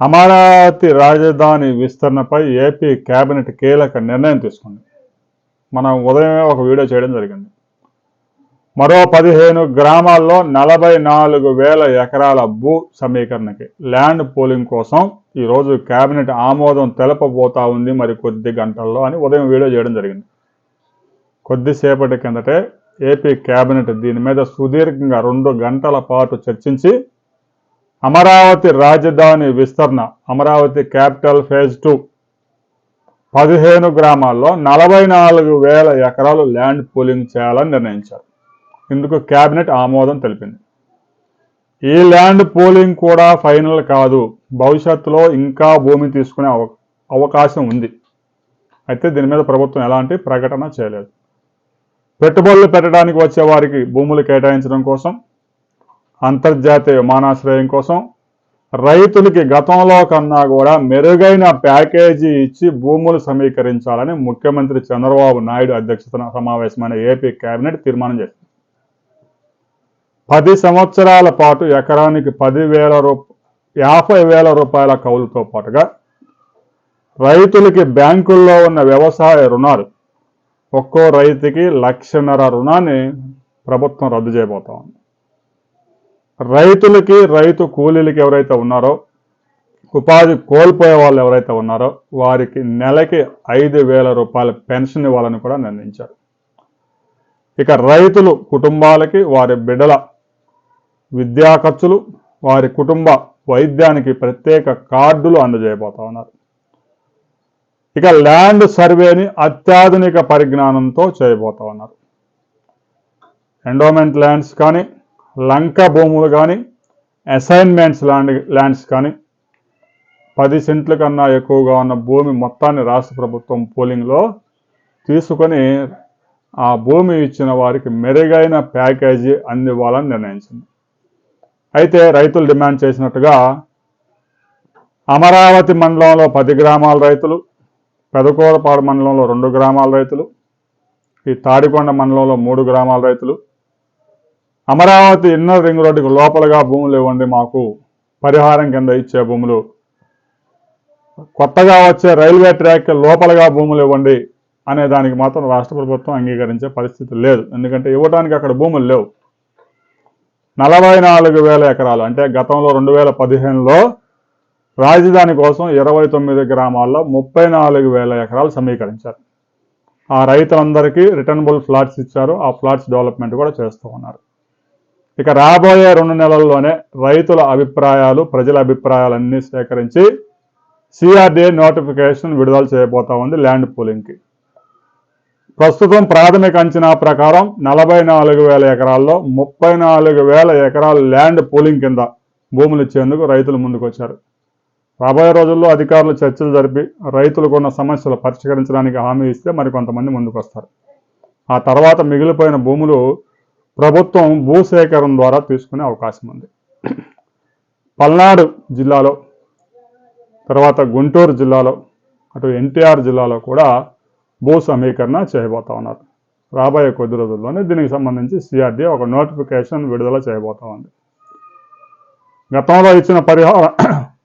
అమరావతి రాజధాని విస్తరణపై AP cabinet కీలక నిర్ణయం తీసుకుంది. మనం ఉదయమే ఒక వీడియో చేయడం జరిగింది. మరో పదిహేను గ్రామాల్లో నలభై నాలుగు వేల ఎకరాల భూ సమీకరణకి ల్యాండ్ పోలింగ్ కోసం ఈరోజు కేబినెట్ ఆమోదం తెలపబోతా ఉంది మరి కొద్ది గంటల్లో అని ఉదయం వీడియో చేయడం జరిగింది. కొద్దిసేపటి కిందటే ఏపీ కేబినెట్ దీని మీద సుదీర్ఘంగా రెండు గంటల పాటు చర్చించి అమరావతి రాజధాని విస్తరణ అమరావతి క్యాపిటల్ ఫేజ్ టూ. పదిహేను గ్రామాల్లో నలభై నాలుగు వేల ఎకరాలు ల్యాండ్ పూలింగ్ చేయాలని నిర్ణయించారు. ఇందుకు కేబినెట్ ఆమోదం తెలిపింది. ఈ ల్యాండ్ పూలింగ్ కూడా ఫైనల్ కాదు. భవిష్యత్తులో ఇంకా భూమి తీసుకునే అవకాశం ఉంది. అయితే దీని మీద ప్రభుత్వం ఎలాంటి ప్రకటన చేయలేదు. పెట్టుబడులు పెట్టడానికి వచ్చే వారికి భూములు కేటాయించడం కోసం అంతర్జాతీయ విమానాశ్రయం కోసం రైతులకి గతంలో కన్నా కూడా మెరుగైన ప్యాకేజీ ఇచ్చి భూములు సమీకరించాలని ముఖ్యమంత్రి చంద్రబాబు నాయుడు అధ్యక్షతన సమావేశమైన ఏపీ కేబినెట్ తీర్మానం చేసింది. పది సంవత్సరాల పాటు ఎకరానికి పదివేల రూప యాభై వేల రూపాయల కౌలుతో పాటుగా రైతులకి బ్యాంకుల్లో ఉన్న వ్యవసాయ రుణాలు ఒక్కో రైతుకి లక్షన్నర రుణాన్ని ప్రభుత్వం రద్దు చేయబోతా ఉంది. రైతులకి రైతు కూలీలకి ఎవరైతే ఉన్నారో ఉపాధి కోల్పోయే వాళ్ళు ఎవరైతే ఉన్నారో వారికి నెలకి ఐదు వేల రూపాయల పెన్షన్ ఇవ్వాలని కూడా నిర్ణయించారు. ఇక రైతులు కుటుంబాలకి వారి బిడ్డల విద్యా ఖర్చులు వారి కుటుంబ వైద్యానికి ప్రత్యేక కార్డులు అందజేయబోతా ఉన్నారు. ఇక ల్యాండ్ సర్వేని అత్యాధునిక పరిజ్ఞానంతో చేయబోతా ఉన్నారు. ఎండోమెంట్ ల్యాండ్స్ కానీ లంక భూములు కానీ అసైన్మెంట్స్ ల్యాండ్ ల్యాండ్స్ కానీ పది సెంట్ల కన్నా ఎక్కువగా ఉన్న భూమి మొత్తాన్ని రాష్ట్ర ప్రభుత్వం పోలింగ్లో తీసుకొని ఆ భూమి ఇచ్చిన వారికి మెరుగైన ప్యాకేజీ అందివ్వాలని నిర్ణయించింది. అయితే రైతులు డిమాండ్ చేసినట్టుగా అమరావతి మండలంలో పది గ్రామాల రైతులు పెదకూరపాడు మండలంలో రెండు గ్రామాల రైతులు ఈ తాడికొండ మండలంలో మూడు గ్రామాల రైతులు అమరావతి ఇన్నర్ రింగ్ రోడ్డుకు లోపలగా భూములు ఇవ్వండి మాకు. పరిహారం కింద ఇచ్చే భూములు. కొత్తగా వచ్చే రైల్వే ట్రాక్ లోపలగా భూములు ఇవ్వండి అనే దానికి మాత్రం రాష్ట్ర ప్రభుత్వం అంగీకరించే పరిస్థితి లేదు. ఎందుకంటే ఇవ్వడానికి అక్కడ భూములు లేవు. నలభై నాలుగు వేల ఎకరాలు అంటే గతంలో రెండు వేల పదిహేనులో రాజధాని కోసం ఇరవై తొమ్మిది గ్రామాల్లో ముప్పై నాలుగు వేల ఎకరాలు సమీకరించారు. ఆ రైతులందరికీ రిటర్నబుల్ ఫ్లాట్స్ ఇచ్చారు. ఆ ఫ్లాట్స్ డెవలప్మెంట్ కూడా చేస్తూ ఉన్నారు. ఇక రాబోయే రెండు నెలల్లోనే రైతుల అభిప్రాయాలు ప్రజల అభిప్రాయాలన్నీ సేకరించి సిఆర్డీఏ నోటిఫికేషన్ విడుదల చేయబోతా ఉంది ల్యాండ్ పూలింగ్కి ప్రస్తుతం ప్రాథమిక అంచనా ప్రకారం నలభై నాలుగు వేల ఎకరాల్లో ముప్పై నాలుగు వేల ఎకరాల ల్యాండ్ పూలింగ్ కింద భూములు ఇచ్చేందుకు రైతులు ముందుకొచ్చారు. రాబోయే రోజుల్లో అధికారులు చర్చలు జరిపి రైతులకు ఉన్న సమస్యలు పరిష్కరించడానికి హామీ ఇస్తే మరికొంతమంది ముందుకు వస్తారు ఆ తర్వాత మిగిలిపోయిన భూములు ప్రభుత్వం భూసేకరణ ద్వారా తీసుకునే అవకాశం ఉంది. పల్నాడు జిల్లాలో తర్వాత గుంటూరు జిల్లాలో అటు ఎన్టీఆర్ జిల్లాలో కూడా భూ సమీకరణ చేయబోతా ఉన్నారు. రాబోయే కొద్ది రోజుల్లోనే దీనికి సంబంధించి సిఆర్డీ ఒక నోటిఫికేషన్ విడుదల చేయబోతా ఉంది. గతంలో ఇచ్చిన పరిహారం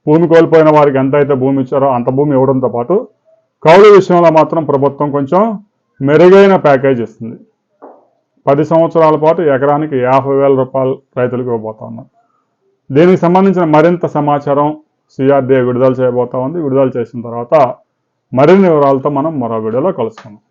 భూమి కోల్పోయిన వారికి ఎంత అయితే భూమి ఇచ్చారో అంత భూమి ఇవ్వడంతో పాటు కౌలు విషయంలో మాత్రం ప్రభుత్వం కొంచెం మెరుగైన ప్యాకేజ్ ఇస్తుంది. పది సంవత్సరాల పాటు ఎకరానికి యాభై వేల రూపాయలు రైతులకు ఇవ్వబోతా ఉన్నారు. దీనికి సంబంధించిన మరింత సమాచారం సిఆర్డీఏ విడుదల చేయబోతా ఉంది. విడుదల చేసిన తర్వాత మరిన్ని వివరాలతో మనం మరో వీడియోలో కలుసుకుందాం.